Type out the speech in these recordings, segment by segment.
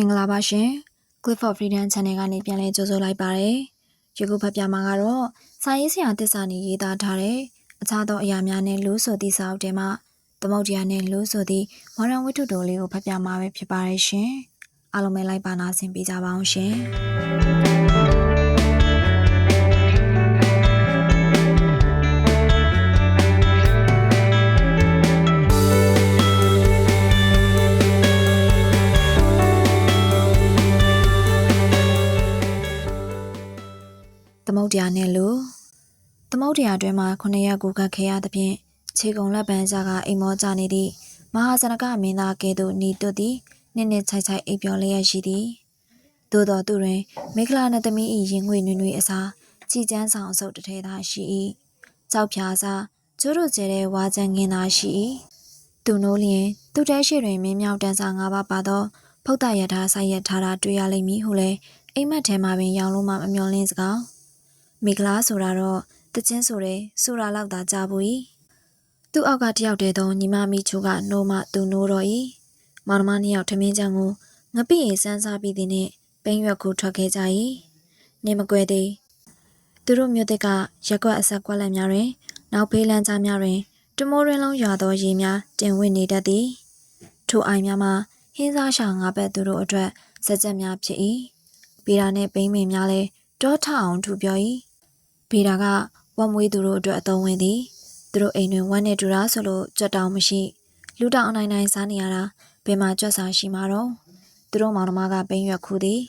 မင်္ဂလာပါရှင် Clip for Freedom Channel ကနေပြန်လည်ကြိုဆိုလိုက်ပါရစေ။ဒီခုဖတ်ပြမှာကတော့စာရေးဆရာတစ္ဆာနေရေးသားထားတဲ့အခြားသောအရာများနဲ့လို့ဆိုသည့်စာအုပ်ထဲမှာသမုတ်တရားနဲ့လို့ဆိုသည့်ဝါရံဝတ္ထုတိုလေးကိုဖတ်ပြမှာပဲဖြစ်ပါရဲ့ရှင်။အားလုံးပဲလိုက်ပါနာဆင်ပေးကြပါအောင်ရှင်။ သမုတ်တရားနဲ့လို့သမုတ်တရားအတွင်းမှာခုနှစ်ရက်ကိုကတ်ခဲ့ရသဖြင့်ခြေကုံလက်ပန်းစားကအိမ်မောကြနေသည့်မဟာဇနကမင်းသားကဲ့သို့ညီတွတ်သည်နစ်နစ်ချိုက်ချိုက်အိပ်ပျော်လျက်ရှိသည်သို့တော်သူတွင်မိခလာနှင့်သမီး၏ရင်ငွေနွေနွေအစားချီကျန်းဆောင်အစုပ်တစ်ထဲသာရှိ၏ကြောက်ဖြာစားကျိုးတို့ကျဲတဲ့ဝါချန်ငင်းသာရှိ၏သူနိုးလျင်သူတဲရှိတွင်မင်းမြောက်တန်းစာ၅ပါးပါသောဖုတ်တရထားဆိုင်ရထားတာတွေ့ရလိမ့်မည်ဟုလည်းအိမ်မက်ထဲမှာပင်ရောင်လို့မှမမျော်လင့်စကောင်း မိကလားဆိုတာတော့တချင်းဆိုတယ်ဆိုတာလောက်သာကြားဘူး၏သူ့အောက်ကတယောက်တည်းသောညီမမိချိုကနိုးမသူနိုးတော့၏မောင်နှမနှစ်ယောက်ထမင်းချမ်းကိုငပိရင်စမ်းစားပြီးသည်နှင့်ပိန်းရွက်ကိုထွက်ခဲ့ကြ၏နေမကွဲသေးသူတို့မြို့သစ်ကရက်ကွက်အဆက်ကွက်လက်များတွင် နောက်ဖေးလန်းကြားများတွင်တမိုးရင်းလုံးရွာသောရေများတင်ဝင့်နေတတ်သည်ထိုအိုင်များမှာဟင်းစားရှာငါဘက်သူတို့အတွက်စက်ကြက်များဖြစ်၏ဗီရာနှင့်ပိန်းမင်များလည်းတောထအောင်ထူပြော၏ ဗီရာကဝတ်မွေးသူတို့အတွက်အသုံးဝင်သည်သူတို့အိမ်တွင်ဝမ်းနဲ့တူတာဆိုလို့ကြွက်တောင်မရှိလူတောင်အနိုင်နိုင်စားနေရတာဘယ်မှာကြွက်စာရှိမှာတော့သူတို့မောင်နှမကပိန်းရွက်ခူးသည်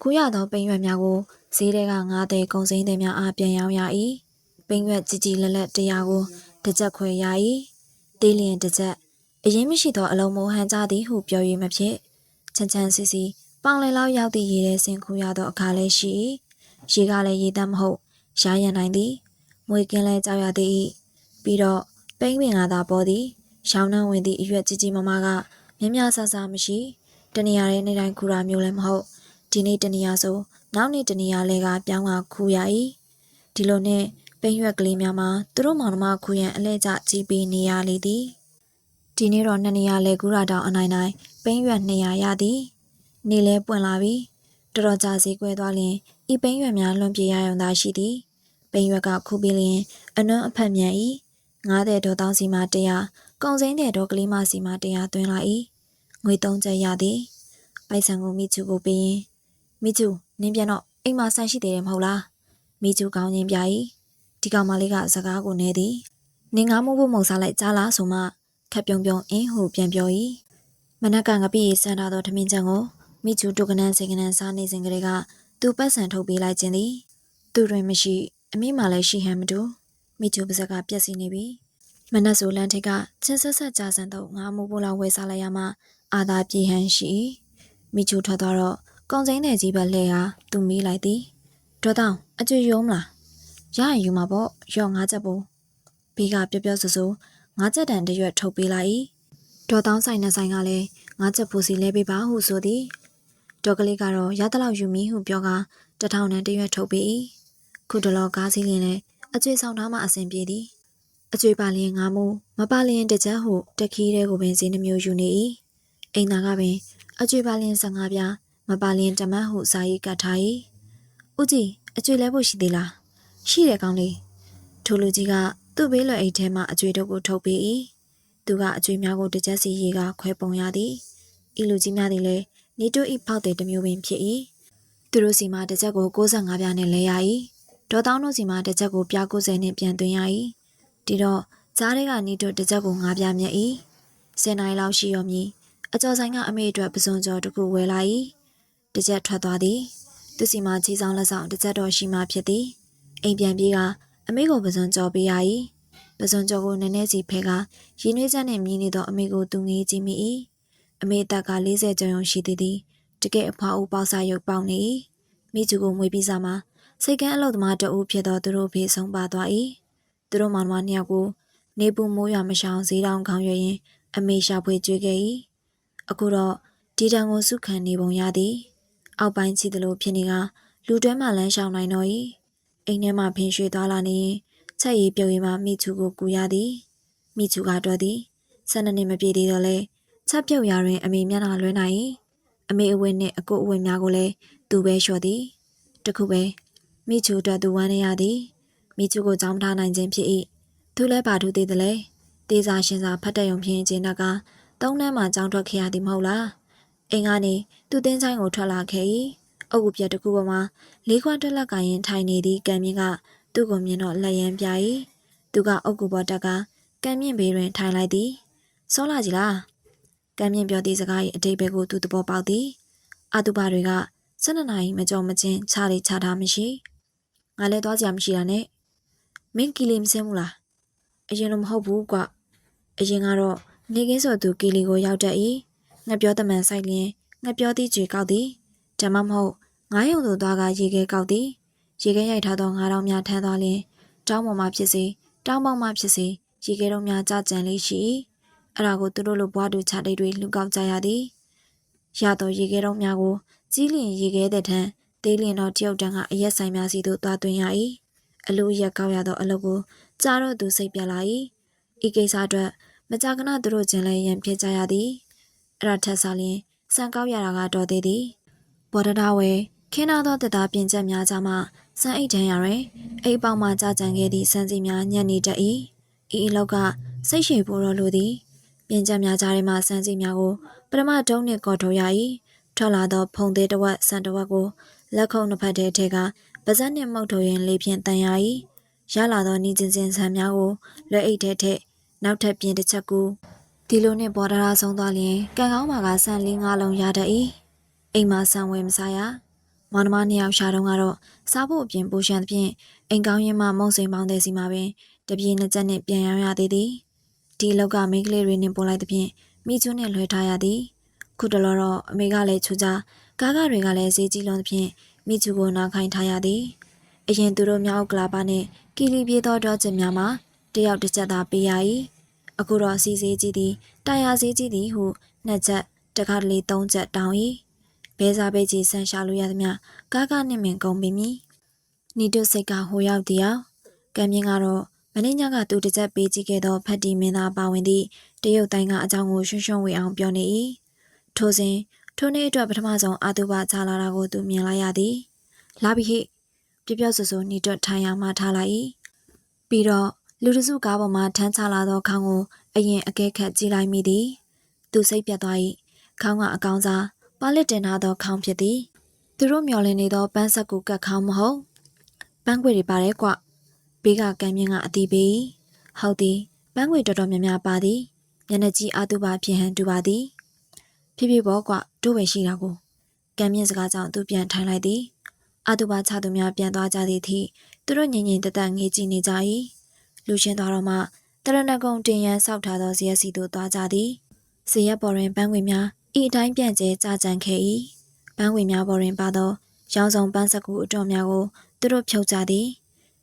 ခူးရသောပိန်းရွက်များကိုဈေးထဲကငါးတဲ့ကုံစိမ်းတွေများအားပြန်ရောင်းရ၏ပိန်းရွက်ကြီးကြီးလက်လက်တရားကိုတစ်ချက်ခွဲရ၏တေးလျင်တစ်ချက်အရင်မရှိသောအလုံးမိုးဟန်ကြသည်ဟုပြော၍မဖြစ်ချမ်းချမ်းစီစီပေါင်လည်လောက်ရောက်သည့်ရေထဲဆင်ခူရသောအခါလည်းရှိ၏ရေကလည်းရေတမ်းမဟုတ် ရှားရန်နိုင်သည်မွေကင်းလဲကြောက်ရသည်၏ပြီးတော့ပိန်းပင်ကသာပေါ်သည်ရှောင်းနှံဝင်သည့်အရွက်ကြီးကြီးမမကမြင်းများဆဆမရှိတနေရာရဲ့နေတိုင်းခူရာမျိုးလည်းမဟုတ်ဒီနေ့တနေရာဆိုနောက်နေ့တနေရာလဲကပြောင်းကခူရ၏ဒီလိုနဲ့ပိန်းရွက်ကလေးများမှာသူတို့မောင်နှမခူရန်အလဲကျကြီးပေးနေရလေသည်ဒီနေ့တော့နှစ်နေရာလဲကူရာတောင်အနိုင်နိုင်ပိန်းရွက်200ရသည်နေလဲပွင့်လာပြီတော်တော်ကြာစီကွဲသွားလျင် ဤပိန်းရွက်များလွန်ပြေရရုံသာရှိသည်ပိန်းရွက်ကခုပြီးလျင်အနှွမ်းအဖက်မြန်၏ငားတဲ့ဒေါ်တောင်းစီမှတရားကုံစိမ့်တဲ့ဒေါ်ကလေးမစီမှတရားသွင်းလာ၏ငွေသုံးချက်ရသည်ပိုက်ဆံကိုမိချူကိုပေးရင်မိချူနင်းပြန်တော့အိမ်မှာဆိုင်ရှိသေးတယ်မဟုတ်လားမိချူကောင်းချင်းပြ၏ဒီကောင်မလေးကစကားကိုနေသည်နင်ငါမို့ဖို့မုံစားလိုက်ကြားလားဆိုမှခက်ပြုံပြုံအင်းဟုပြန်ပြော၏မနက်ကငပိစံထားသောထမင်းချံကိုမိချူတုကနန်းစိန်ကနန်းစားနေစဉ်ကလေးက သူ့ပတ်စံထုတ်ပေးလိုက်ခြင်းသည် သူတွင်မရှိအမိမှလည်းရှိဟန်မတူမိချူပါဇက်ကပြက်စီနေပြီမနက်ဆိုလန်ထိတ်ကချင်းဆက်ဆက်ကြာစံတော့ငါမိုးပိုးလောက်ဝယ်စားလိုက်ရမှအာသာပြေဟန်ရှိမိချူထွက်သွားတော့ကုံစိမ့်တဲ့ကြီးပဲလှဲဟာသူမီးလိုက်သည်ဒေါ်တောင်အကျွေရုံးမလားရရင်ယူမှာပေါ့ရော့ငါးချက်ပို့ဘီကပြောပြောဆူဆူငါးချက်တန်တရွက်ထုတ်ပေးလိုက်၏ဒေါ်တောင်းဆိုင်နဲ့ဆိုင်ကလည်းငါးချက်ပူစီလဲပေးပါဟုဆိုသည် ဒေါ်ကလေးကတော့ရသလောက်ယူမီဟုပြောကတထောင်နဲ့တရွက်ထုတ်ပေး၏ခုတလောကားစီးလင်းလဲအကျွေဆောင်ထားမှအဆင်ပြေသည်အကျွေပါလျင်ငါမို့မပါလျင်တစ်ချက်ဟုတခီးတဲ့ကိုပင်စီနှမျိုးယူနေ၏အိမ်သာကပင်အကျွေပါလျင်15ပြားမပါလျင်တမတ်ဟုစာရေးကတ်ထား၏ဦးကြီးအကျွေလဲဖို့ရှိသေးလားရှိတယ်ကောင်းလေးထိုလူကြီးကသူ့ဘေးလွယ်အိတ်ထဲမှအကျွေတို့ကိုထုတ်ပေး၏သူကအကျွေများကိုတစ်ချက်စီရေးကခွဲပုံရသည်ဤလူကြီးများသည်လည်း နေတိုးဤဖောက်တဲ့တစ်မျိုးပင်ဖြစ်၏သူတို့စီမှာတစ်ချက်ကို65ပြားနဲ့လဲရ၏ဒေါ်တောင်းတို့စီမှာတစ်ချက်ကိုပြား90နဲ့ပြန်သွင်းရ၏ဒီတော့ကြားထဲကနေတို့တစ်ချက်ကို5ပြားမြက်၏10နိုင်လောက်ရှိရောမည်အကျော်ဆိုင်ကအမေအတွက်ပစွန်ကျော်တစ်ခုဝယ်လာ၏တစ်ချက်ထွက်သွားသည်သူစီမှာကြီးဆောင်လက်ဆောင်တစ်ချက်တော့ရှိမှဖြစ်သည်အိမ်ပြန်ပြေးကအမေကိုပစွန်ကျော်ပေးရ၏ပစွန်ကျော်ကိုနည်းနည်းစီဖဲကရင်းနှွေးချက်နှင့်မြည်နေသောအမေကိုသူငေးကြည့်မိ၏ အမေအသက်က40ကျော်ရုံရှိသည်သည်တကယ်အဖွားဦးပေါက်စားရုပ်ပေါက်နေ၏မိကျူကိုမွေးပြီးစားမှာစိတ်ကန်းအလုတ်သမားတအူးဖြစ်သောသူတို့ဖေးဆုံးပါသွား၏သူတို့မောင်နှမနှစ်ယောက်ကိုနေပူမိုးရွာမရှောင်ဈေးတောင်ခေါင်းရွရင်အမေရှာဖွေကြွေးခဲ့၏အခုတော့ဒီတံကိုစုခံနေပုံရသည်အောက်ပိုင်းချီသလိုဖြစ်နေကလူတွဲမှလမ်းရှောင်နိုင်တော့၏အိမ်ထဲမှဖင်ရွှေသွားလာနေရင်ချက်ရည်ပြုတ်ရည်မှမိချူကိုကူရသည်မိချူကတော့သည်ဆယ်နှစ်နှစ်မပြည့်သေးတော့လဲ ချက်ပြုတ်ရာတွင် အမေမျက်နှာလွှဲနိုင်၏အမေအဝဲနှင့်အကိုအဝဲများကိုလည်းသူပဲလျှော်သည်တခုပဲမိချူအတွက်သူဝမ်းနေရသည်မိချူကိုကြောင်းထားနိုင်ခြင်းဖြစ်၏သူလည်းပါထူသေးတယ်လေတေးစာရှင်စာဖတ်တဲ့ုံဖြင့်ကျင်းကသုံးနှမ်းမှကြောင်းထွက်ခဲ့ရသည်မဟုတ်လားအိမ်ကနေသူ့တင်းဆိုင်ကိုထွက်လာခဲ့၏အုပ်ကူပြက်တစ်ခုပေါ်မှာလေးခွက်တက်လက်ကရင်ထိုင်နေသည့်ကံမြင့်ကသူ့ကိုမြင်တော့လက်ရန်ပြ၏သူကအုပ်ကူပေါ်တက်ကကံမြင့်ဘေးတွင်ထိုင်လိုက်သည်စောလာကြီးလား ကံမြင့်ပြောသည့်စကား၏အတိတ်ဘက်ကိုသူသဘောပေါက်သည်အတုပါတွေက၁၂နာရီမကြောမချင်းခြားလေခြားထားမရှိငါလည်းသွားကြမရှိတာနဲ့မင်းကီလီမစင်းဘူးလားအရင်လိုမဟုတ်ဘူးကွအရင်ကတော့နေကင်းစော်သူကီလီကိုရောက်တတ်၏ငါပြောတမန်ဆိုင်လျင်ငါပြောသည့်ကြွေကောက်သည်ဓမ္မမဟုတ်ငါးရုံသို့သွားကရေခဲကောက်သည်ရေခဲရိုက်ထားသောငါးတောင်များထမ်းသွားလျင်တောင်းပေါ်မှဖြစ်စေတောင်းပေါက်မှဖြစ်စေရေခဲတော်များကြကြံလေးရှိ၏ အဲ့ဒါကိုသူတို့လိုဘွားတူချတိတ်တွေလှူကောက်ကြရသည်ရသောရေခဲတော်များကိုကြီးလျင်ရေခဲတဲ့ထံသေးလျင်တော့တယောက်တန်းကအရက်ဆိုင်များစီသို့သွားသွင်းရ၏အလိုရက်ကောက်ရသောအလုပ်ကိုကြားတော့သူစိတ်ပြလာ၏ဤကိစ္စအတွက်မကြာခဏသူတို့ချင်းလည်းရန်ဖြစ်ကြရသည်အဲ့ဒါထက်စားလျင်စံကောက်ရတာကတော့သေးသည်ဘော်ဒတာဝဲခင်းနာသောတက်သားပြင်ချက်များကြမှစံအိတ်ထမ်းရတွင်အိတ်ပေါက်မှကြာကြံခဲ့သည့်စံစီများညံ့နေတတ်၏ဤအလောက်ကစိတ်ရှိဖို့တော်လိုသည် ပြင်ချက်များကြားထဲမှစံစီများကိုပထမတုံးနှင့်ကော်ထုတ်ရ၏ထွက်လာသောဖုံသေးတစ်ဝက်စံတစ်ဝက်ကိုလက်ခုပ်နှစ်ဖက်ထဲထဲကပါဇက်နှင့်မှုတ်ထုတ်ရင်းလေးဖြင့်တန်ရ၏ရလာသောနီကျင်စင်ဆံများကိုလက်အိတ်ထဲထဲနောက်ထပ်ပြင်တစ်ချက်ကူဒီလိုနဲ့ပေါ်ဒရာဆုံးသွားလျင်ကံကောင်းမှာကဆန်လေးငါးလုံးရတတ်၏အိမ်မှာဆန်ဝယ်မစားရမောင်နှမနှစ်ယောက်ရှာတော့ကတော့စားဖို့အပြင်ပူရှန်သဖြင့်အိမ်ကောင်းရင်မှမုံစိန်ပေါင်းတဲ့စီမှာပင်တပြေးနှစ်ချက်နဲ့ပြန်ရောင်းရသေးသည် ဒီလောက်ကမိန်းကလေးတွေနဲ့ပို့လိုက်သဖြင့်မိချွန်းနဲ့လွှဲထားရသည် ခုတလောတော့အမေကလည်းချူချာကားကတွေကလည်းဈေးကြီးလွန်သဖြင့်မိချူကိုနားခိုင်းထားရသည်အရင်သူတို့မြောက်ကလာပါနဲ့ကီလီပြေးသောတော့ချက်များမှာတယောက်တစ်ချက်သာပေးရ၏အခုတော့စီစေးကြီးသည်တာယာစေးကြီးသည်ဟုနှစ်ချက်တခါတလေသုံးချက်တောင်း၏ဘဲစားပဲကြီးဆန်ရှာလို့ရသမျှကားကနှင့်မင်ကုန်ပြီမည်နီတုစိတ်ကဟိုရောက်သည်အောင်ကံမြင့်ကတော့ မင်းညကသူတစ်ချက်ပေးကြည့်ခဲ့သောဖတ်တီမင်းသားပါဝင်သည့်တရုတ်တိုင်းကအကြောင်းကိုရွှွှွှွှဝေအောင်ပြောနေ၏ထိုစဉ်ထိုနေ့အတွက်ပထမဆုံးအာတုဘချလာတာကိုသူမြင်လိုက်ရသည်လာပြီဟိပြပြဆူဆူနီတွတ်ထိုင်ရမှထားလိုက်၏ပြီးတော့လူတစုကားပေါ်မှာထမ်းချလာသောခေါင်းကိုအရင်အကဲခတ်ကြည့်လိုက်မိသည်သူစိတ်ပြတ်သွား၏ခေါင်းကအကောင်စားပါလစ်တင်ထားသောခေါင်းဖြစ်သည်သူတို့မျောလင်းနေသောပန်းဆက်ကူကတ်ခေါင်းမဟုတ်ပန်းခွေတွေပါတယ်ကွ ဘေးကကံမြင့်ကအတီးပေးဟုတ်သည်ပန်းခွေတော်တော်များများပါသည်မျက်နှာကြီးအာတုပါဖြစ်ဟန်တူပါသည်ဖြည်းဖြည်းပေါ့ကွတို့ပဲရှိတာကိုကံမြင့်စကားကြောင့်သူပြန်ထိုင်လိုက်သည်အာတုပါချသူများပြန်သွားကြသည်ထိသူတို့ငြိမ်ငြိမ်တသက်ငေးကြည့်နေကြ၏လူချင်းသွားတော့မှတရဏဂုံတင်ရန်ဆောက်ထားသောဇရက်စီသို့သွားကြသည်ဇရက်ပေါ်တွင်ပန်းခွေများဤအတိုင်းပြန့်ကျဲကြာကြံခဲ့၏ပန်းခွေများပေါ်တွင်ပါသောရောင်စုံပန်းစကူအတော်များကိုသူတို့ဖြုတ်ကြသည်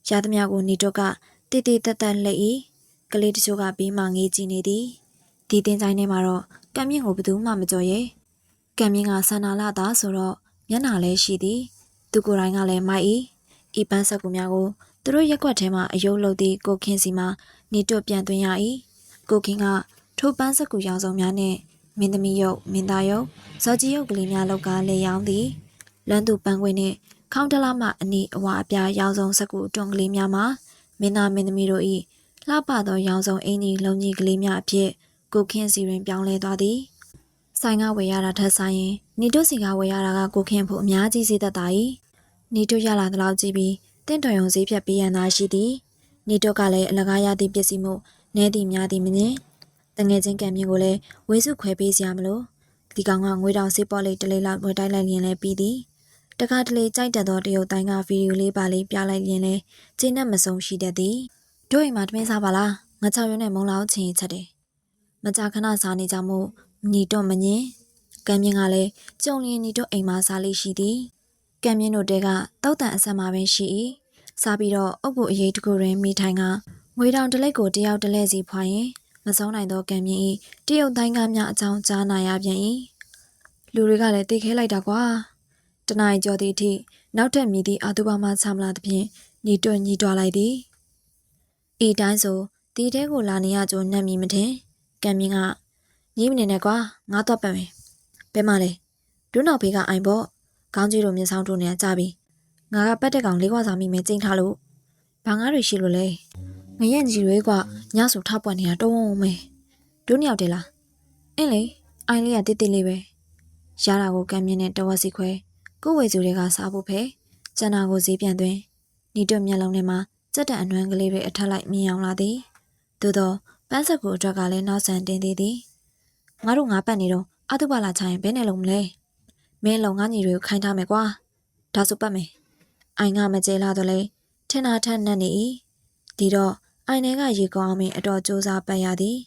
ရသမျှကိုနေတော့ကတိတိတက်တက်လှိ၏ကလေးတချို့ကဘေးမှငေးကြည့်နေသည်ဒီတင်းဆိုင်ထဲမှာတော့ကံမြင့်ကိုဘယ်သူမှမကြော်ရဲကံမြင့်ကဆန္ဒလာတာဆိုတော့မျက်နှာလည်းရှိသည် သူကိုယ်တိုင်ကလည်းမိုက်၏ဤပန်းဆက်ကူများကိုသူတို့ရက်ွက်ထဲမှာအယုတ်လုတ်သည့်ကိုခင်းစီမှာနေတွပြန်သွင်းရ၏ကိုခင်းကထိုပန်းဆက်ကူရောင်စုံများနှင့်မင်းသမီးရုပ်မင်းသားရုပ်ဇော်ကြီးရုပ်ကလေးများလောက်ကလေရောင်းသည်လမ်းသူပန်းခွေနှင့် ခေါင်းတလားမှအနီးအဝအပြားရောင်စုံစက်ကူတွန်းကလေးများမှာမင်းသားမင်းသမီးတို့၏လှပသောရောင်စုံအင်ကြီးလုံကြီးကလေးများအဖြစ်ကိုခင်းစီတွင်ပြောင်းလဲသွားသည်ဆိုင်ကဝယ်ရတာထက်ဆိုင်ရင်နီတို့စီကဝယ်ရတာကကိုခင်းဖို့အများကြီးစေတတ်တာ၏နီတို့ရလာတဲ့လောက်ကြည့်ပြီးတင့်တော်ရုံဈေးဖြတ်ပေးရန်သာရှိသည်နီတို့ကလည်းအလကားရသည့်ပစ္စည်းမှုနဲသည်များသည်မငင်းတငယ်ချင်းကံမြင့်ကိုလည်းဝေစုခွဲပေးစရာမလိုဒီကောင်ကငွေတောင်စေးပေါ်လေးတလေးလောက်ဝယ်တိုက်လိုက်ရင်လည်းပြီးသည် တခါတလေကြိုက်တတ်သောတရုတ်တိုင်းကဗီဒီယိုလေးပါလေးပြလိုက်ရင်လည်းကျင်းနဲ့မဆုံးရှိတတ်သည်တို့အိမ်မှာတမင်းစားပါလားငါချောက်ရွနဲ့မုံလောက်ချင်းချက်တယ်မကြာခဏစားနေကြမို့ညီတော့မငင်းကံမြင့်ကလည်းကြုံလျင်ညီတော့အိမ်မှာစားလေးရှိသည်ကံမြင့်တို့တဲကတောက်တန်အဆက်မှာပဲရှိ၏စားပြီးတော့အုပ်ကိုအရေးတကူတွင်မိထိုင်ကငွေတောင်တလက်ကိုတယောက်တလဲစီဖွာရင်မဆုံးနိုင်သောကံမြင့်၏တရုတ်တိုင်းကားများအကြောင်းကြားနာရပြန်၏လူတွေကလည်းသိခဲလိုက်တာကွာ တနင်္လာကျော်သည့်အထိနောက်ထပ်မြည်သည့်အာတုဘမှဆာမလာသဖြင့်ညီတွညီတွားလိုက်သည်ဤတိုင်းဆိုတီတဲကိုလာနေရကြုံနှက်မိမထင်ကံမြင့်ကညီးမနေနဲ့ကွာငါတော့ပတ်မယ်ဘယ်မှလဲဒုနောက်ဘေးကအိုင်ပေါ့ခေါင်းကြီးလိုမျက်စောင်းတို့နေကြပြီငါကပတ်တက်ကောင်လေးကွာစာမိမယ်ကျင်းထားလို့ဘာငါတွေရှိလို့လဲငရက်ကြီးတွေကညဆိုထပွက်နေတာတုံးမယ်ဒုနှစ်ယောက်တည်းလားအင်းလေအိုင်လေးကတိတိလေးပဲရတာကိုကမ်းမြင့်နဲ့တဝက်စီခွဲ ကိုယ်ဝေစုတွေကစားဖို့ဖဲကျန်တာကိုဈေးပြန်သွင်းနီတွမျက်လုံးထဲမှာစက်တန်အနှွမ်းကလေးတွေအထက်လိုက်မြင်အောင်လာသည်သို့တော့ပန်းဆက်ကိုအတွက်ကလည်းနောက်ဆန်တင်သေးသည်ငါတို့ငါပတ်နေတော့အတုပါလာချရင်ဘယ်နဲ့လုံးမလဲမင်းလုံငါညီတွေကိုခိုင်းထားမယ်ကွာဒါဆိုပတ်မယ်အိုင်ကမကျဲလာတော့လေထင်တာထက်နဲ့နေ၏ဒီတော့အိုင်ထဲကရေကောင်းအောင်မင်းအတော်စူးစားပတ်ရသည်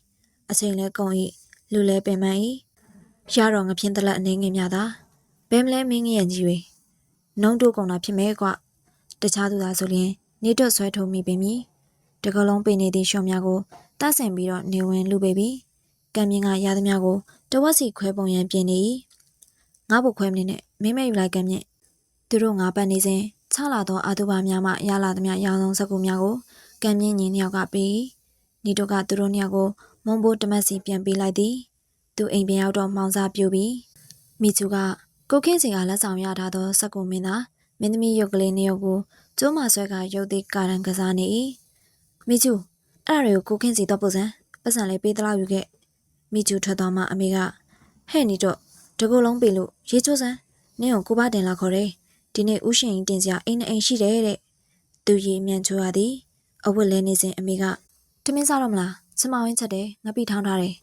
အချိန်လဲကုန်၏လူလဲပင်ပန်း၏ရတော့ငပြင်းတလက်အနေငယ်များသာ ဘယ်မလဲမင်းငရဲ့ကြီးတွေနှုံးတို့ကုန်တာဖြစ်မဲကွာတခြားသူသာဆိုရင် နေတော့ဆွဲထုံမိပင်မည်တကလုံးပင်နေသည့်ရှော့များကိုတတ်ဆင်ပြီးတော့နေဝင်လူပေပြီကံမြင့်ကရသမျှကိုတဝက်စီခွဲပုံရန်ပြင်နေ၏ငါ့ဘုခွဲမနေနဲ့မင်းမဲယူလိုက်ကံမြင့်သူတို့ငါပတ်နေစဉ်ချလာသောအာတုဘာများမှရလာသမျှရောင်စုံစကူများကိုကံမြင့်ညီနှစ်ယောက်ကပေး၏နီတို့ကသူတို့နှစ်ယောက်ကိုမုံဘိုးတမက်စီပြန်ပေးလိုက်သည်သူအိမ်ပြန်ရောက်တော့မှောင်စားပြူပြီးမိချူက ကိုခင်းစီကလက်ဆောင်ရထားသောစကူမင်းသားမင်းသမီးရုပ်ကလေးနှစ်ယောက်ကိုကျိုးမဆွဲကရုပ်သေးကာရန်ကစားနေ၏မိချူအဲ့ဒါတွေကိုကိုခင်းစီတော့ပုစံပတ်စံလေးပေးတလောက်ယူခဲ့မိချူထွက်သွားမှအမေကဟဲ့နီတော့တကူလုံးပေးလို့ရေချိုးစမ်းနင်းကိုကိုပါတင်လာခေါ်တယ်ဒီနေ့ဥရှင်တင်စရာအိမ်နဲ့အိမ်ရှိတယ်တဲ့သူရီအမြန်ချိုးရသည်အဝတ်လဲနေစဉ်အမေကတမင်းစားတော့မလားစမဝင်းချက်တယ်ငါပြီးထောင်းထားတယ်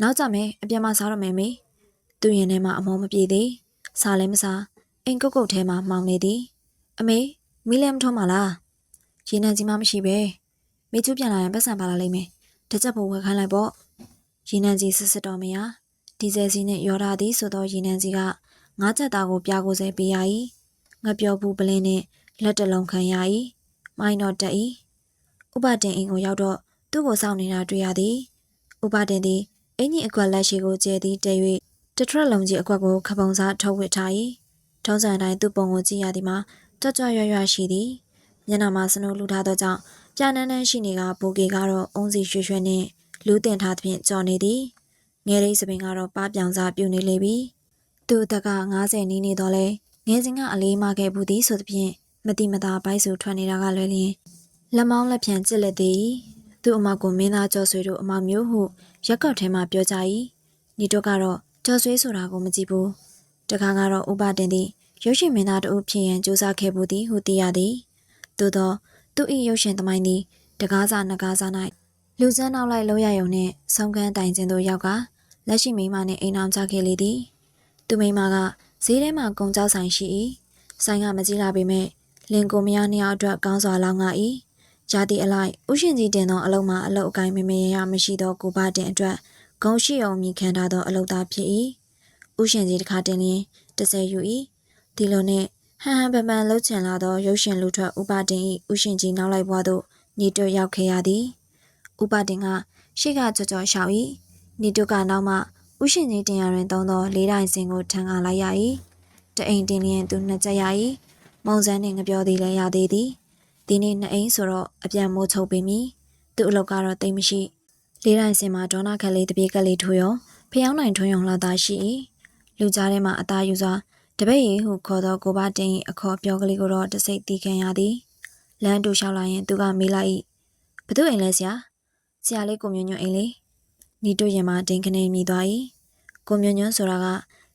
နောက်ကြမယ်အပြန်မစားတော့မယ်မေသူရင်ထဲမှာအမောမပြေသေး စားလဲမစားအိမ်ကုတ်ကုတ်ထဲမှာမှောင်နေသည်အမေမီးလဲမထွန်းပါလားရေနံကြီးမှမရှိပဲမိချူပြန်လာရင်ပတ်စံပါလာလိမ့်မယ်တစ်ချက်ဖို့ဝယ်ခိုင်းလိုက်ပေါ့ရေနံကြီးစစ်စစ်တော်မရဒီဇယ်စီနဲ့ရော်ထားသည်ဆိုတော့ရေနံကြီးကငါးချက်သားကိုပြာကိုစဲပေးရ၏ငါပြောဘူးပလင်းနဲ့လက်တလုံးခံရ၏မိုင်းတော့တက်၏ဥပတင်အိမ်ကိုရောက်တော့သူ့ကိုစောင့်နေတာတွေ့ရသည်ဥပတင်သည်အင်ကြီးအကွက်လက်ရှိကိုကျဲသည်တဲ၍ တထရက်လုံးကြီးအကွက်ကိုခပုံစားထုတ်ဝစ်ထား၏ထုံးစံတိုင်းသူ့ပုံကိုကြည့်ရသည်မှာကြွကြွရွရွရှိသည်မျက်နှာမှာစနိုးလူထားသောကြောင့်ပြနန်းနန်းရှိနေကဘူကေကတော့အုံးစီရွှွှွှနှင့်လူးတင်ထားသဖြင့်ကြော်နေသည်ငယ်လေးစပင်ကတော့ပါပြောင်စားပြုတ်နေလေပြီသူ့အသက်က90နီးနေတော့လဲငယ်စဉ်ကအလေးမခဲ့ဘူးသည်ဆိုသဖြင့်မတိမတာပိုက်ဆူထွက်နေတာကလွယ်လျင်လက်မောင်းလက်ဖြံကျစ်လက်သည်သူ့အမောက်ကိုမင်းသားကျော်ဆွေတို့အမောက်မျိုးဟုရက်ကောက်ထဲမှာပြောကြ၏ညီတို့ကတော့ ကျော်ဆွေဆိုတာကိုမကြည့်ဘူးတခါကတော့ဥပတင်သည်ရုပ်ရှင်မင်းသားတို့ဖြစ်ရန်စူးစမ်းခဲ့မှုသည်ဟုသိရသည်သို့သောသူ၏ရုပ်ရှင်သမိုင်းသည်တကားစားနကားစား၌လူစမ်းနောက်လိုက်လို့ရယုံနှင့်ဆုံးခန်းတိုင်ခြင်းတို့ရောက်ကလက်ရှိမိန်းမနှင့်အိမ်အောင်ကြခဲ့လေသည်သူမိန်းမကဈေးထဲမှာကုံကြောက်ဆိုင်ရှိ၏ဆိုင်ကမကြီးလာပေမဲ့လင်ကိုမယားနှစ်ယောက်အတွက်ကောင်းစွာလောင်းငါ၏ဂျာတိအလိုက်ဥရှင်ကြီးတင်သောအလုံးမှာအလုတ်အကိုင်းမမေရမရှိသောကိုပါတင်အတွက် ဂုံရှိအောင်မြင်ခံထားသောအလုတ်သားဖြစ်၏ဥရှင်ကြီးတစ်ခါတင်လျင်30ယူ၏ဒီလိုနဲ့ဟန်ဟန်ပန်ပန်လှုပ်ချင်လာသောရုပ်ရှင်လူထွက်ဥပတင်၏ဥရှင်ကြီးနောက်လိုက်ဘွားသို့ညီတွရောက်ခဲ့ရသည်ဥပတင်ကရှေ့ကကြော်ကြော်ရှောက်၏ညီတွကနောက်မှဥရှင်ကြီးတင်ရတွင်သုံးသောလေးတိုင်စင်ကိုထန်ကားလိုက်ရ၏တအိမ်တင်လျင်သူနှစ်ချက်ရ၏မုံစမ်းနှင့်ငပြောသည်လည်းရသေးသည်ဒီနေ့နှစ်အိမ်ဆိုတော့အပြန်မိုးချုပ်ပေမည်သူ့အလုပ်ကတော့တိတ်မရှိ လေးတိုင်စင်မှာဒေါနာခက်လေးတပြေးကလေးထိုးရောဖျောင်းနိုင်ထွန်းရုံလာသာရှိ၏လူကြားထဲမှာအသားယူစွာတပိတ်ရီဟုခေါ်သောကိုပါတင်၏အခေါ်ပြောကလေးကိုတော့တစိတ်တီးခံရသည်လမ်းတူလျှောက်လာရင်သူကမေးလိုက်၏ဘသူအိမ်လဲဆရာဆရာလေးကိုမြွညွန့်အိမ်လေးနီတို့ရင်မှာတင်ခနေမြည်သွား၏ကိုမြွညွန့်ဆိုတာက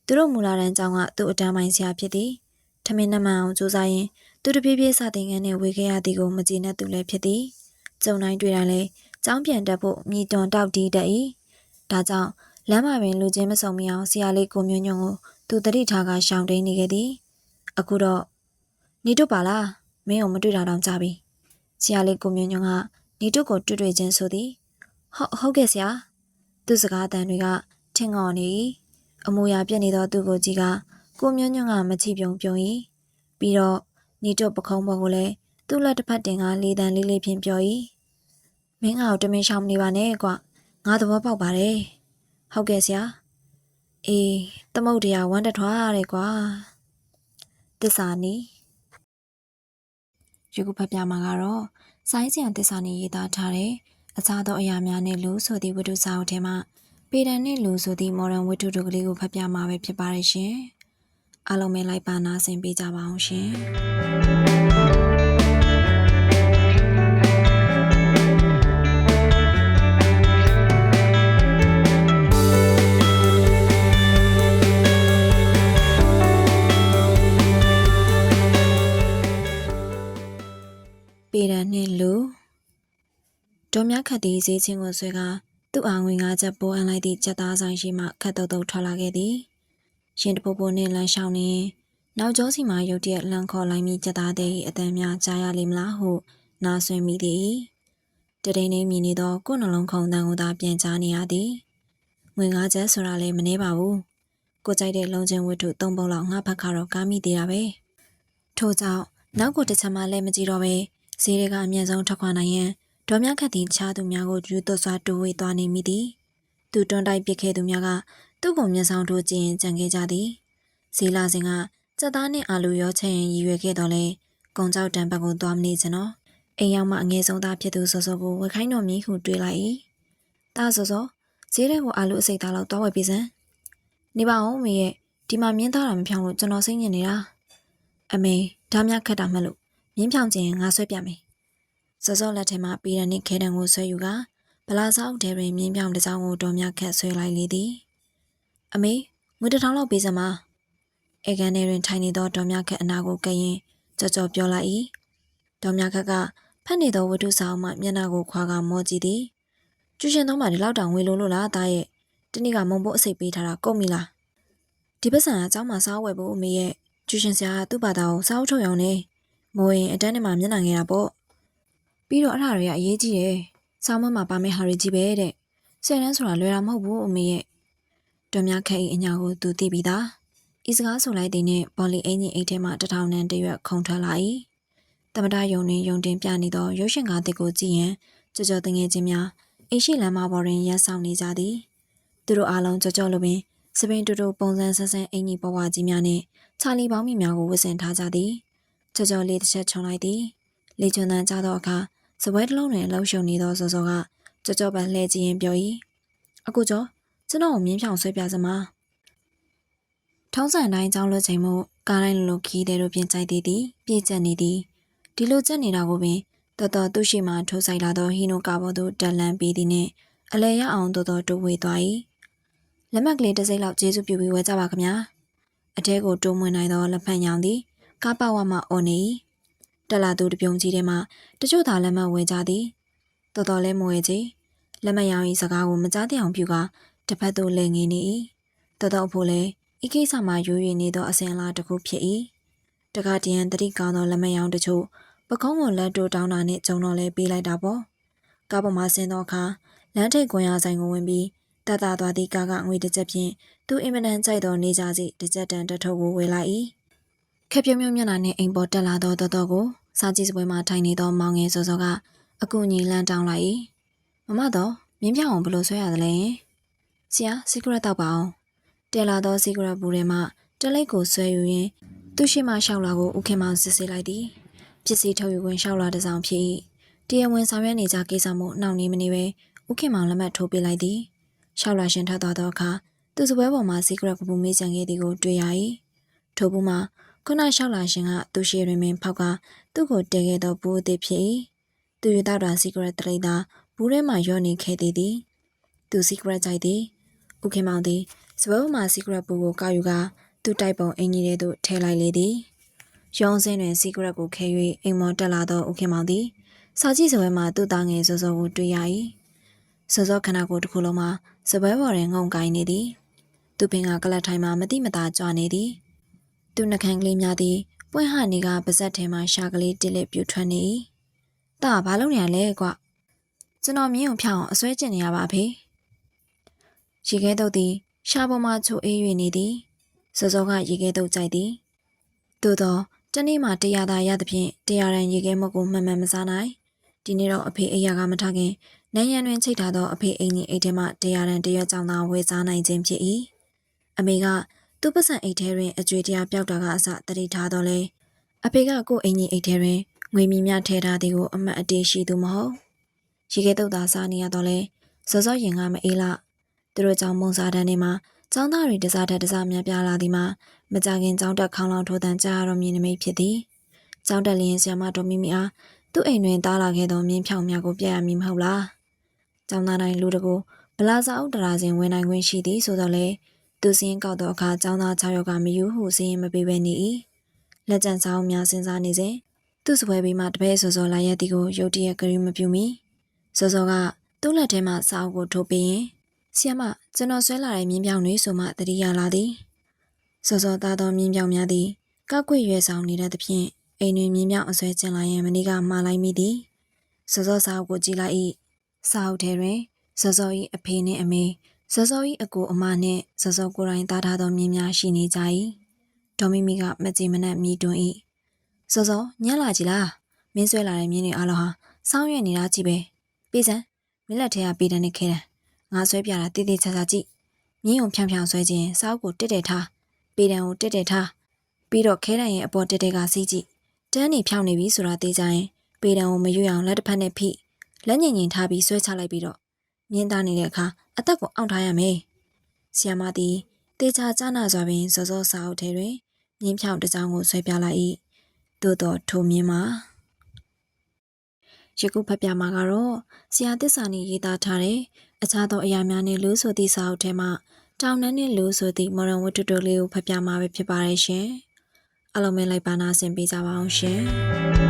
သူတို့မူလာတန်းကျောင်းကသူ့အတန်းပိုင်းဆရာဖြစ်သည်ထမင်းနှမအောင်စူးစမ်းရင်သူတပြေးပြေးစတင်ခန်းနဲ့ဝေခဲ့ရသည်ကိုမကြည်နဲ့သူလည်းဖြစ်သည်ကျုံတိုင်းတွေ့တိုင်းလဲ ကျောင်းပြန်တက်ဖို့မြည်တွန်တောက်တီးတတ်၏ဒါကြောင့်လမ်းမှာပင်လူချင်းမစုံမအောင်ဆရာလေးကိုမြွညွန့်ကိုသူတတိထားကရှောင်တိန်နေခဲ့သည်အခုတော့နေတို့ပါလားမင်းကိုမတွေ့တာတော့ကြပြီဆရာလေးကိုမြွညွန့်ကနေတို့ကိုတွေ့တွေ့ချင်းဆိုသည်ဟုတ်ဟုတ်ကဲ့ဆရာသူစကားအတန်တွေကထင်ငေါ်နေအမူအရာပြက်နေသောသူကိုကြီးကကိုမြွညွန့်ကမချိပြုံပြုံ၏ပြီးတော့နေတို့ပခုံးပေါ်ကိုလည်းသူ့လက်တစ်ဖက်တင်ကလေးတန်လေးလေးဖြင့်ပြော၏ မင်းငါ့ကိုတမင်ရှောင်နေပါနဲ့ကွငါသဘောပေါက်ပါတယ်ဟုတ်ကဲ့ဆရာအေးသမုတ်တရားဝမ်းတထွားရတယ်ကွာတစ္ဆာနီယူကဖတ်ပြမှာကတော့ဆိုင်းစံတစ္ဆာနီရေးသားထားတဲ့အခြားသောအရာများနဲ့လူဆိုသည့်ဝတ္ထုစာအုပ်ထဲမှာပေဒံနဲ့လူဆိုသည့်မော်ဒန်ဝတ္ထုတို့ကလေးကိုဖတ်ပြမှာပဲဖြစ်ပါတယ်ရှင်အားလုံးပဲလိုက်ပါနာဆင်ပေးကြပါအောင်ရှင် ပေရန်နှင့်လူဒေါ်မြခတ်သည်ဈေးချင်းကိုဆွဲကသူ့အာငွေငါချက်ပိုးအန်လိုက်သည့်ချက်သားဆိုင်ရှိမှခတ်တုတ်တုတ်ထွက်လာခဲ့သည်ရှင်တပုတ်ပုတ်နှင့်လမ်းလျှောက်နေနောက်ကျောစီမှာရုတ်တရက်လမ်းခေါ်လိုက်မိချက်သားတဲ့၏အတန်များကြားရလိမ့်မလားဟုနားဆွင့်မိသည်တတိန်နေမြင်နေသောကိုယ်နှလုံးခုန်တန်ကိုသာပြန်ချနေရသည်ငွေငါချက်ဆိုတာလည်းမနှဲပါဘူးကိုကြိုက်တဲ့လုံချင်းဝတ္ထုသုံးပုတ်လောက်ငါဘက်ကတော့ကားမိသေးတာပဲထို့ကြောင့်နောက်ကိုတစ်ချက်မှလည်းမကြည့်တော့ပဲ ဈေးတွေကအမြင့်ဆုံးထွက်ခွာနိုင်ရန်ဒေါ်မြခတ်သည်ခြားသူများကိုယူသွတ်စွာတိုးဝေသွားနေမိသည်သူတွန်းတိုက်ပစ်ခဲ့သူများကသူ့ကိုမျက်စောင်းထိုးကြည့်ရင်ကြံခဲ့ကြသည်ဈေးလာစဉ်ကစက်သားနှင့်အာလူရောချက်ရင်ရည်ရွယ်ခဲ့တော်လဲကုံကြောက်တံဘက်ကိုသွားမနေစနော်အိမ်ရောက်မှအငယ်ဆုံးသားဖြစ်သူစောစောကိုဝက်ခိုင်းတော်မီဟုတွေးလိုက်၏တာစောစောဈေးတွေကိုအာလူအစိတ်သားလောက်သွားဝယ်ပေးစမ်းနေပါဦးမေရဲ့ဒီမှာမြင်းသားတာမဖြောင်းလို့ကျွန်တော်စိတ်ညစ်နေတာအမေဒါများခက်တာမှလို့ မြင်းဖြောင်ခြင်းငါဆွဲပြမယ်။စောစောလက်ထဲမှာပြည်ရန်နှင့်ခဲတံကိုဆွဲယူကဗလာဆောက်ထဲတွင်မြင်းဖြောင်တစ်စောင်းကိုတော်မြခတ်ဆွဲလိုက်လေသည်။အမေငွေတစ်ထောင်လောက်ပေးစမ်းပါ။အေကန်ထဲတွင်ထိုင်နေသောတော်မြခတ်အနာကိုကပ်ရင်ကြော်ကြော်ပြောလိုက်၏။တော်မြခတ်ကဖက်နေသောဝတ္ထုဆောင်မှမျက်နှာကိုခွာကမောကြည့်သည်။ကျူရှင်သုံးမှဒီလောက်တောင်ငွေလိုလို့လားသားရဲ့။ဒီနေ့ကမုံဖို့အစိတ်ပေးထားတာကုန်ပြီလား။ဒီပတ်စံကအเจ้าမှာစားဝယ်ဖို့အမေရဲ့ကျူရှင်ဆရာကသူ့ဘာသာကိုစားအုပ်ထုတ်ရုံနဲ့ မိုးရင်အတန်းထဲမှာမျက်နှာငယ်တာပေါ့ပြီးတော့အဲ့ဒါတွေကအရေးကြီးတယ်စောင်းမမှာပါမယ့်ဟာတွေကြီးပဲတဲ့ဆယ်တန်းဆိုတာလွယ်တာမဟုတ်ဘူးအမေရဲ့တော်များခက်ဤအညာကိုသူသိပြီးသားဤစကားဆိုလိုက်တဲ့နဲ့ဘော်လီအင်ဂျင်အိတ်ထဲမှာတထောင်နန်းတရွက်ခုံထွက်လာ၏တမဒယုံတွင်ယုံတင်ပြနေသောရုပ်ရှင်ကားတစ်ကိုကြည့်ရင်ကြော်ကြော်တငယ်ချင်းများအိရှိလမ်းမပေါ်တွင်ရပ်ဆောင်နေကြသည်သူတို့အားလုံးကြော်ကြော်လိုပင်စပင်တူတူပုံစံဆန်းဆန်းအင်ကြီးပေါ်ဝါကြီးများနှင့်ချာလီပေါင်းမိများကိုဝတ်ဆင်ထားကြသည် ကြော်ကြော်လေးတစ်ချက်ခြုံလိုက်သည်လေချွန်တန်းကြသောအခါစပွဲတစ်လုံးတွင်အလုံးရှုံနေသောစောစောကကြော်ကြော်ပန်လှဲကြည့်ရင်ပြော၏အကူကျော်ကျွန်တော်ကိုမြင်းဖြောင်ဆွဲပြစမှာထုံးစံတိုင်းကြောင်းလွတ်ချိန်မှုကားတိုင်းလိုလိုခီးတဲ့တို့ပြင်ကြိုက်သေးသည်ပြည့်ကျက်နေသည်ဒီလိုကျက်နေတာကိုပင်တော်တော်သူ့ရှိမှထိုးဆိုင်လာသောဟီနိုကာဘော်တို့တက်လန်းပြီးသည်နှင့်အလဲရအောင်တော်တော်တိုးဝေသွား၏လက်မှတ်ကလေးတစ်စိမ့်လောက်ကျေးဇူးပြုပြီးဝဲကြပါခင်ဗျာအထဲကိုတိုးမွင်နိုင်သောလက်ဖက်ရောင်သည် ကားပဝမှအော်နေ၏တက်လာသူတပြုံကြီးထဲမှတချို့သာလက်မဝင်ကြသည်တော်တော်လဲမဝဲကြီးလက်မရောင်၏စကားကိုမကြားသိအောင်ပြုကတစ်ဖက်သို့လဲငင်းနေ၏တော်တော်ဖို့လဲဤကိစ္စမှာရွရွနေသောအစဉ်အလာတစ်ခုဖြစ်၏တခါတည်းတတိကောင်းသောလက်မရောင်တချို့ပကုံးကိုလက်တိုးတောင်းတာနှင့်ဂျုံတော်လဲပေးလိုက်တာပေါ့ကားပေါ်မှာဆင်းသောအခါလမ်းထိပ်ကွန်ရဆိုင်ကိုဝင်ပြီးတတသွားသည့်ကားကငွေတစ်ချက်ဖြင့်သူအင်မတန်ကြိုက်သောနေကြစီတစ်ချက်တန်တထုပ်ကိုဝယ်လိုက်၏ ခက်ပြုံးမြုံမျက်နှာနဲ့အိမ်ပေါ်တက်လာသောတော်တော်ကိုစားကြည့်စပွဲမှာထိုင်နေသောမောင်ငယ်စောစောကအကူညီလန်းတောင်းလိုက်၏မမတော်မြင်းပြောင်အောင်ဘယ်လိုဆွဲရသလဲဆရာစီကရက်တောက်ပါအောင်တဲလာသောစီကရက်ဘူးထဲမှတလိပ်ကိုဆွဲယူရင်းသူ့ရှိမှရှောက်လာကိုဥခင်မောင်စစ်ဆေးလိုက်သည်ပစ္စည်းထုတ်ယူခွင့်ရှောက်လာတစ်စောင်ဖြစ်၏တရားဝင်ဆောင်ရွက်နေကြကိစ္စမို့နှောင့်နှေးမနေပဲဥခင်မောင်လက်မှတ်ထိုးပေးလိုက်သည်ရှောက်လာရှင်ထသွားသောအခါသူစပွဲပေါ်မှာစီကရက်ကပူမေးချန်ခဲ့သည်ကိုတွေ့ရ၏ထို့ဘူးမှာ ခုနရှောက်လာရှင်ကသူရှိတွင်ပင်ဖောက်ကသူ့ကိုတည်ခဲ့သောဘူးအသည့်ဖြစ်၏သူရတော့တာစီကရက်တလိသာဘူးထဲမှရော့နေခဲ့သည်သည်သူစီကရက်ကြိုက်သည်ဥခင်မောင်သည်စပွဲပေါ်မှာစီကရက်ဘူးကိုကောက်ယူကသူ့တိုက်ပုံအင်ကြီးထဲသို့ထည့်လိုက်လေသည်ရောင်းစင်းတွင်စီကရက်ကိုခဲ၍အိမ်မော်တက်လာသောဥခင်မောင်သည်စာကြည့်စပွဲမှာသူ့သားငယ်စောစောကိုတွေ့ရ၏စောစောခန္ဓာကိုယ်တစ်ခုလုံးမှာစပွဲပေါ်တွင်ငုံကိုင်းနေသည်သူပင်ကကလတ်ထိုင်မှမတိမတာကြွနေသည် သူနှကန်းကလေးများသည်ပွင့်ဟနေကပါဇက်ထဲမှရှာကလေးတစ်လက်ပြူထွက်နေ၏တာဘာလုပ်နေရလဲကွကျွန်တော်မြင်းကိုဖြောင်းအောင်အစွဲကျင်နေရပါဖေရေခဲတုပ်သည်ရှာပေါ်မှချိုအေး၍နေသည်စောစောကရေခဲတုပ်ကြိုက်သည်သို့သောတနေ့မှတရားသာရသဖြင့်တရားရန်ရေခဲမုတ်ကိုမှန်မှန်မစားနိုင်ဒီနေ့တော့အဖေအရာကမထခင်နန်းရံတွင်ချိတ်ထားသောအဖေအိမ်ကြီးအိတ်ထဲမှတရားရန်တရွက်ကြောင်သာဝယ်စားနိုင်ခြင်းဖြစ်၏အမေက သူ့ပတ်စံအိတ်ထဲတွင်အကြွေတရားပျောက်တာကအစတတိထားတော့လေအဖေကကို့အိမ်ကြီးအိတ်ထဲတွင်ငွေမီမြထဲထားသည်ကိုအမတ်အတေးရှိသူမဟုတ်ရေခဲတုတ်သာစားနေရတော့လေစောစောရင်ကမအေးလားသူတို့ကြောင့်မုံစားတန်းထဲမှာကျောင်းသားတွေတစားတက်တစားများပြားလာသည်မှာမကြခင်ကျောင်းတက်ခေါင်းလောင်ထိုးတန်ကြားရတော့မြင်နမိတ်ဖြစ်သည်ကျောင်းတက်လျင်ဆရာမတော်မီမီအားသူ့အိမ်တွင်တားလာခဲ့သောမြင်းဖြောင်များကိုပြရမည်မဟုတ်လားကျောင်းသားတိုင်းလူတကူဗလာစာအုပ်တရာစဉ်ဝင်နိုင်ခွင့်ရှိသည်ဆိုတော့လေ သူစင်းကောက်သောအခါကျောင်းသား6ယောက်ကမယူဟုစင်းရင်မပေးဘဲနေ၏လက်ကျန်စာအုပ်များစဉ်းစားနေစဉ်သူ့စပွဲဘေးမှတပည့်စောစောလာရက်တီကိုရုတ်တရက်ကြရီမပြူမီစောစောကသူ့လက်ထဲမှစာအုပ်ကိုထိုးပေးရင်ဆီယမကျွန်တော်ဆွဲလာတဲ့မြင်းပြောင်တွေဆိုမှတတိယလာသည်စောစောသားသောမြင်းပြောင်များသည်ကောက်ကွေရွယ်ဆောင်နေတဲ့သဖြင့်အိမ်တွင်မြင်းပြောင်အဆွဲကျင်လာရင်မနီကမှားလိုက်မိသည်စောစောစာအုပ်ကိုကြည့်လိုက်၏စာအုပ်ထဲတွင်စောစော၏အဖေနှင့်အမေ စောစော၏အကိုအမနှင့်စောစောကိုယ်တိုင်သားထားသောမြင်းများရှိနေကြ၏ဒေါ်မီမီကမကြည်မနှက်မြည်တွန်း၏စောစောညံ့လာကြည်လားမင်းဆွဲလာတဲ့မြင်းတွေအားလုံးဟာစောင်းရွက်နေတာကြည့်ပဲပေးစမ်းမင်းလက်ထဲကပေးတဲ့နဲ့ခဲတယ်ငါဆွဲပြတာတိတိကျကျကြည့်မြင်းုံဖြောင်ဖြောင်ဆွဲခြင်းစောက်ကိုတက်တက်ထားပေးတံကိုတက်တက်ထားပြီးတော့ခဲတံရဲ့အပေါ်တက်တက်ကစီးကြည့်တန်းနေဖြောင်နေပြီဆိုတာသိကြရင်ပေးတံကိုမရွေ့အောင်လက်တစ်ဖက်နဲ့ဖိလက်ညင်ညင်ထားပြီးဆွဲချလိုက်ပြီးတော့ မြင်းသားနေတဲ့အခါအသက်ကိုအောင့်ထားရမယ်ဆီယမသည်တေချာကြားနာစွာပင်စောစောစာအုပ်ထဲတွင်မြင်းဖြောင်တစ်ကြောင်းကိုဆွဲပြလိုက်၏သို့တော့ထိုမြင်းမှာယခုဖတ်ပြမှာကတော့ဆရာသစ္စာနေရေးသားထားတဲ့အခြားသောအရာများနဲ့လူဆိုသည့်စာအုပ်ထဲမှာတောင်နှန်းနဲ့လူဆိုသည့်မော်ရန်ဝတ္ထုတိုလေးကိုဖတ်ပြမှာပဲဖြစ်ပါတယ်ရှင်။အားလုံးပဲလိုက်ပါနာဆင်ပေးကြပါအောင်ရှင်။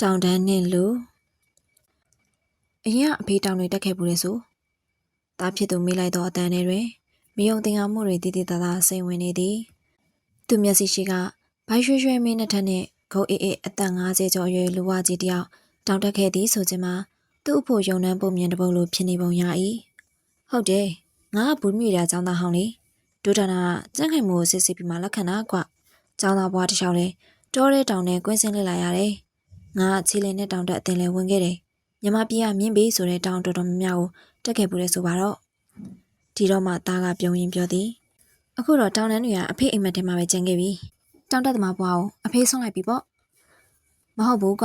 တောင်တန်းနဲ့လူအရင်ကအဖေတောင်တွေတက်ခဲ့ဘူးလေဆို။တားဖြစ်သူမိလိုက်တော့အတန်းတွေတွင်မယုံတင်အောင်မှုတွေတည်တည်သားသားစိန်ဝင်နေသည်။သူမျက်စိရှိကဘိုက်ရွှဲရွှဲမင်းနှစ်ထက်နဲ့ဂုတ်အေးအေးအသက်50ကျော်အရွယ်လူဝကြီးတယောက်တောင်တက်ခဲ့သည်ဆိုခြင်းမှာသူ့အဖို့ယုံနှံပုံမြင်တစ်ပုတ်လိုဖြစ်နေပုံရ၏။ဟုတ်တယ်။ငါကဘူးမြေတာចောင်းသားဟောင်းလေ။ဒုဒနာကြန့်ခိုင်မှုကိုစစ်စစ်ပြီးမှလက်ခံတာကွ။ចောင်းသားဘွားတစ်ချောင်းလေတောတဲ့တောင်နဲ့ကွင်းစင်းလေးလာရတယ်။ ငါကခြေလင်းနဲ့တောင်တက်အတင်လဲဝင်ခဲ့တယ်။မြမပြေးကမြင်းပေးဆိုတဲ့တောင်တော်တော်များများကိုတက်ခဲ့ဘူးလေဆိုပါတော့။ဒီတော့မှသားကပြုံးရင်ပြောသည်။အခုတော့တောင်တန်းတွေကအဖေအိမ်မက်ထဲမှာပဲကျန်ခဲ့ပြီ။တောင်တက်သမားဘွားကိုအဖေဆုံးလိုက်ပြီပေါ့။မဟုတ်ဘူးက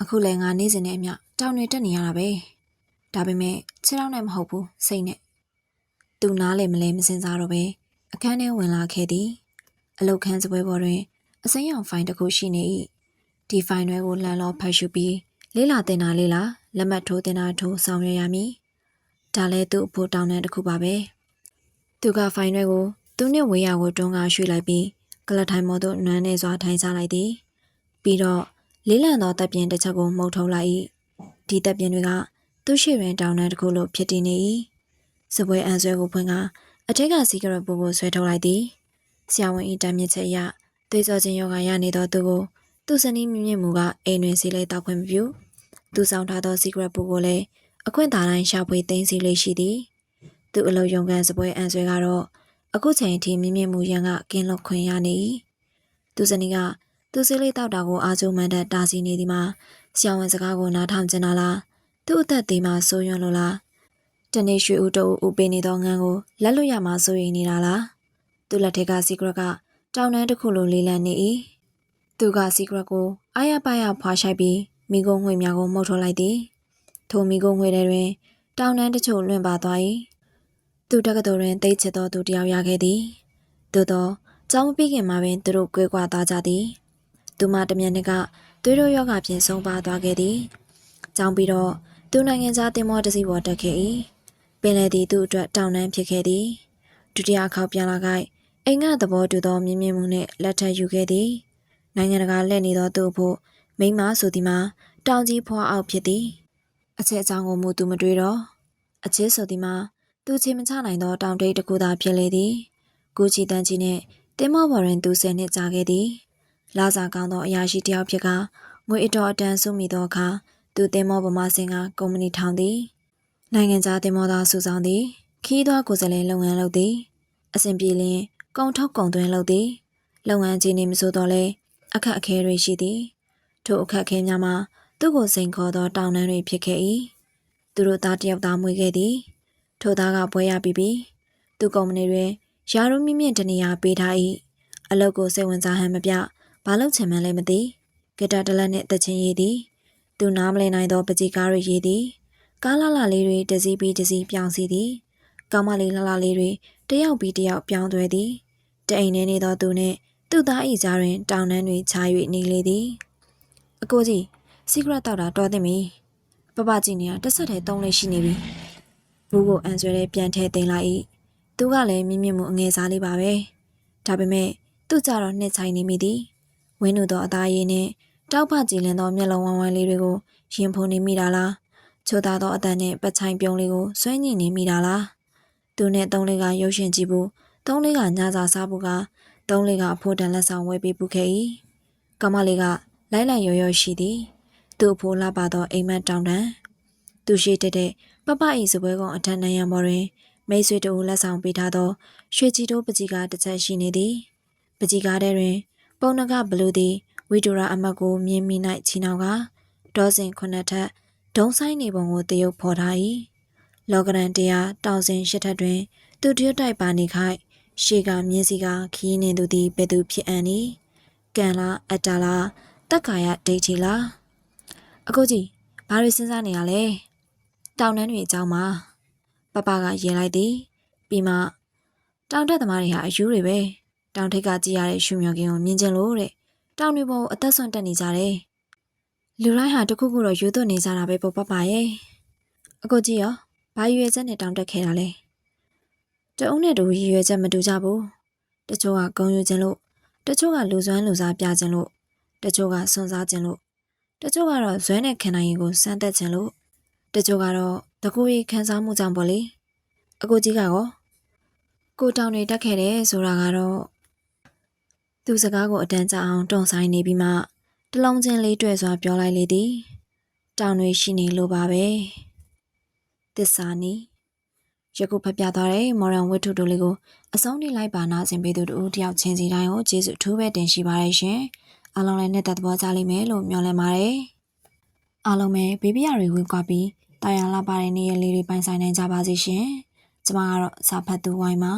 အခုလည်းငါနေစဉ်နဲ့အမျှတောင်တွေတက်နေရတာပဲ။ဒါပေမဲ့ခြေထောက်နဲ့မဟုတ်ဘူးစိတ်နဲ့။သူနားလည်းမလဲမစင်စားတော့ပဲအခန်းထဲဝင်လာခဲ့သည်။အလုတ်ခန်းစပွဲပေါ်တွင်အစိမ်းရောင်ဖိုင်တစ်ခုရှိနေ၏။ ဒီဖိုင်တွေကိုလှန်လောဖတ်ရှုပြီးလေးလာတင်တာလေးလာလက်မှတ်ထိုးတင်တာထိုးဆောင်ရွက်ရမည်။ဒါလည်းသူ့အဖို့တောင်းတန်းတစ်ခုပါပဲ။သူကဖိုင်တွေကိုသူနဲ့ဝေးရကိုတွန်းကားရွှေ့လိုက်ပြီးကလထိုင်မော်သို့နွမ်းနေစွာထိုင်စားလိုက်သည်။ပြီးတော့လေးလံသောတပ်ပြင်းတစ်ချက်ကိုမှုတ်ထုတ်လိုက်၏။ဒီတပ်ပြင်းတွေကသူ့ရှိရင်တောင်းတန်းတစ်ခုလိုဖြစ်တည်နေ၏။စပွဲအန်ဆွဲကိုဖွင့်ကအထက်ကစီကရက်ပူကိုဆွဲထုတ်လိုက်သည်။ဆရာဝန်ဤတမ်းမြစ်ချက်အရသွေးကြောခြင်းယောဂရနေသောသူကို သူ့စနီးမြင့်မြင့်မူကအိမ်တွင်စီလိုက်တောက်ခွင့်မပြု။သူဆောင်ထားသောစီကရက်ပူကိုလည်းအခွင့်သာတိုင်းရှာဖွေသိမ်းစီလေးရှိသည်။သူ့အလုံးယုံကန်စပွဲအန်ဆွဲကတော့အခုချိန်အထိမြင့်မြင့်မူရန်ကကင်းလွတ်ခွင့်ရနေ၏။သူစနီးကသူစီလေးတောက်တာကိုအာကျုံမှန်တဲ့တာစီနေသည်မှာဆရာဝန်စကားကိုနားထောင်ကျင်လာလား။သူ့အသက်သေးမှဆိုးရွံ့လို့လား။တနေ့ရွှေဦးတို့ဦးပေးနေသောငန်းကိုလက်လွတ်ရမှစိုးရိမ်နေတာလား။သူ့လက်ထက်ကစီကရက်ကတောင်တန်းတစ်ခုလိုလေးလံနေ၏ သူကစီကရက်ကိုအာရပါရဖွာရှိုက်ပြီးမိကုံငွေများကိုမှုတ်ထုတ်လိုက်သည်ထိုမိကုံငွေတွေတွင် တောင်တန်းတချို့လွင့်ပါသွား၏သူတက္ကသိုလ်တွင်တိတ်ချစ်သောသူတယောက်ရခဲ့သည်သို့သောကျောင်းမပြီးခင်မှာပင်သူတို့ကွဲကွာသွားကြသည်သူမတမျက်နှကသွေးတို့ယောဂဖြင့်ဆုံးပါသွားခဲ့သည်ကျောင်းပြီးတော့သူနိုင်ငံသားတင်မောတစီပေါ်တက်ခဲ့၏ပင်လေသည်သူ့အတွက်တောင်တန်းဖြစ်ခဲ့သည်ဒုတိယခေါက်ပြန်လာခိုက်အိမ်ကသဘောတူသောမြင့်မြင့်မှုနှင့်လက်ထပ်ယူခဲ့သည် နိုင်ငံတကာလက်နေသောသူ့ဖို့မိမဆိုသည်မှာတောင်ကြီးဖွာအောက်ဖြစ်သည်အချက်အကြောင်းကိုမူသူမတွေးတော့အချစ်ဆိုသည်မှာသူချေမချနိုင်သောတောင်တိတ်တစ်ခုသာဖြစ်လေသည်ကိုချီတန်းကြီးနှင့်တင်းမောပေါ်တွင်သူဆယ်နှစ်ကြာခဲ့သည်လာစာကောင်းသောအရာရှိတယောက်ဖြစ်ကငွေအတော်အတန်စုမိသောအခါသူတင်းမောပမာစင်ကကုမ္ပဏီထောင်သည်နိုင်ငံခြားတင်းမောသားစုဆောင်သည်ခီးသွွားကိုယ်စားလှယ်လုပ်ငန်းလုပ်သည်အစဉ်ပြေလျင်ကုန်ထုတ်ကုန်သွင်းလုပ်သည်လုပ်ငန်းကြီးနေမဆိုတော့လဲ အခက်အခဲတွေရှိသည်ထိုအခက်အခဲများမှာသူ့ကိုစိန်ခေါ်သောတောင်းတန်းတွေဖြစ်ခဲ့၏သူတို့သားတယောက်သားမွေးခဲ့သည်ထိုသားကပွဲရပြီးပြီးသူကုမ္ပဏီတွင်ယာရုမြင့်မြင့်တနေရာပေးထား၏အလုပ်ကိုစိတ်ဝင်စားဟန်မပြဘာလို့ချင်မှန်းလဲမသိဂီတာတစ်လက်နှင့်တချင်းရည်သည်သူနားမလည်နိုင်သောပကြီကားတွေရည်သည်ကားလာလာလေးတွေတစည်းပြီးတစည်းပြောင်းစီသည်ကောင်းမလေးလာလာလေးတွေတယောက်ပြီးတယောက်ပြောင်းသွဲသည်တအိမ်ထဲနေသောသူနှင့် သူ့သားဤကြားတွင် တောင်တန်းတွေခြား၍နေလေသည်အကိုကြီးစီကရက်တောက်တာတော်သိမ့်ပြီပပကြည့်နေရတစ်ဆက်တည်းသုံးလေးရှိနေပြီဘူးကိုအန်ဆွဲလေးပြန်ထဲတင်လိုက်၏သူကလည်းမြင့်မြင့်မှုအငယ်စားလေးပါပဲဒါပေမဲ့သူ့ကြတော့နှစ်ချိုင်နေမိသည်ဝင်းတို့သောအသားရည်နှင့်တောက်ပကြည်လင်သောမျက်လုံးဝမ်းဝမ်းလေးတွေကိုရင်ဖုန်နေမိတာလားချိုသားသောအတန်နှင့်ပချိုင်ပြုံးလေးကိုဆွဲညင်နေမိတာလားသူနဲ့သုံးလေးကရုပ်ရှင်ကြည့်ဖို့သုံးလေးကညစာစားဖို့က သုံးလေးကအဖိုးတန်လက်ဆောင်ဝယ်ပေးပူခဲ့၏ကမလေးကလိုက်လိုက်ရော်ရော်ရှိသည်သူ့အဖိုးလာပါသောအိမ်မက်တောင်တန်းသူရှိတဲ့တဲ့ပပဤစပွဲကောင်အထက်နံရံပေါ်တွင် မိတ်ဆွေတို့လက်ဆောင်ပေးထားသော ရွှေချီတိုးပကြီးကားတစ်ချက်ရှိနေသည်ပကြီးကားထဲတွင် ပုံနကဘလူးသည်ဝီတိုရာအမတ်ကိုမြင်မိ၌ချီနှောင်ကဒေါ်စင်ခုနှစ်ထပ်ဒုံဆိုင်နေပုံကိုတရုပ်ဖော်ထား၏လောကရန်တရားတောင်စင်ရှစ်ထပ်တွင် သူတရွတ်တိုက်ပါနေခိုက် ရှေကမြင်းစီကခီးနေသူသည်ဘယ်သူဖြစ်အံ့နီကံလားအတ္တလားတက်ကာယဒိဋ္ဌိလားအကိုကြီးဘာတွေစဉ်းစားနေရလဲတောင်တန်းတွေအကြောင်းမှာပပကရင်လိုက်သည်ပြီးမှတောင်တက်သမားတွေဟာအယူတွေပဲတောင်ထိပ်ကကြည့်ရတဲ့ရှုမြော်ကင်းကိုမြင်ကျင်လို့တဲ့တောင်တွေပေါ်ကိုအသက်ဆွန့်တက်နေကြတယ်လူတိုင်းဟာတခုခုတော့ယူသွနေကြတာပဲပေါ့ပပရဲ့အကိုကြီးရောဘာရွယ်ချက်နဲ့တောင်တက်ခဲ့တာလဲ တအုံးနဲ့တူရွယ်ချက်မတူကြဘူးတချို့ကဂုံယူခြင်းလို့တချို့ကလူစွမ်းလူစားပြခြင်းလို့တချို့ကစွန့်စားခြင်းလို့တချို့ကတော့ဇွဲနဲ့ခံနိုင်ရင်ကိုစမ်းသက်ခြင်းလို့တချို့ကတော့တကူရီခံစားမှုကြောင့်ပေါ့လေအကိုကြီးကရောကိုတောင်တွေတက်ခဲ့တယ်ဆိုတာကတော့သူစကားကိုအတန်းကြအောင်တုံဆိုင်နေပြီးမှတလုံးချင်းလေးတွေ့စွာပြောလိုက်လေသည်တောင်တွေရှိနေလို့ပါပဲသစ္စာနီ ယခုဖတ်ပြသွားတဲ့မော်ရန်ဝတ္ထုတို့လေးကိုအဆုံးထိလိုက်ပါနာဆင်ပေးသူတို့တယောက်ချင်းစီတိုင်းကိုကျေးဇူးအထူးပဲတင်ရှိပါတယ်ရှင်အားလုံးလည်းနှစ်သက်သဘောကြလိမ့်မယ်လို့မျှော်လင့်ပါတယ်အားလုံးပဲဘေးပြရတွေဝင်ကွာပြီးတာယာလာပါတဲ့နေ့ရက်လေးတွေပိုင်ဆိုင်နိုင်ကြပါစေရှင်ကျမကတော့စာဖတ်သူဝိုင်းပါ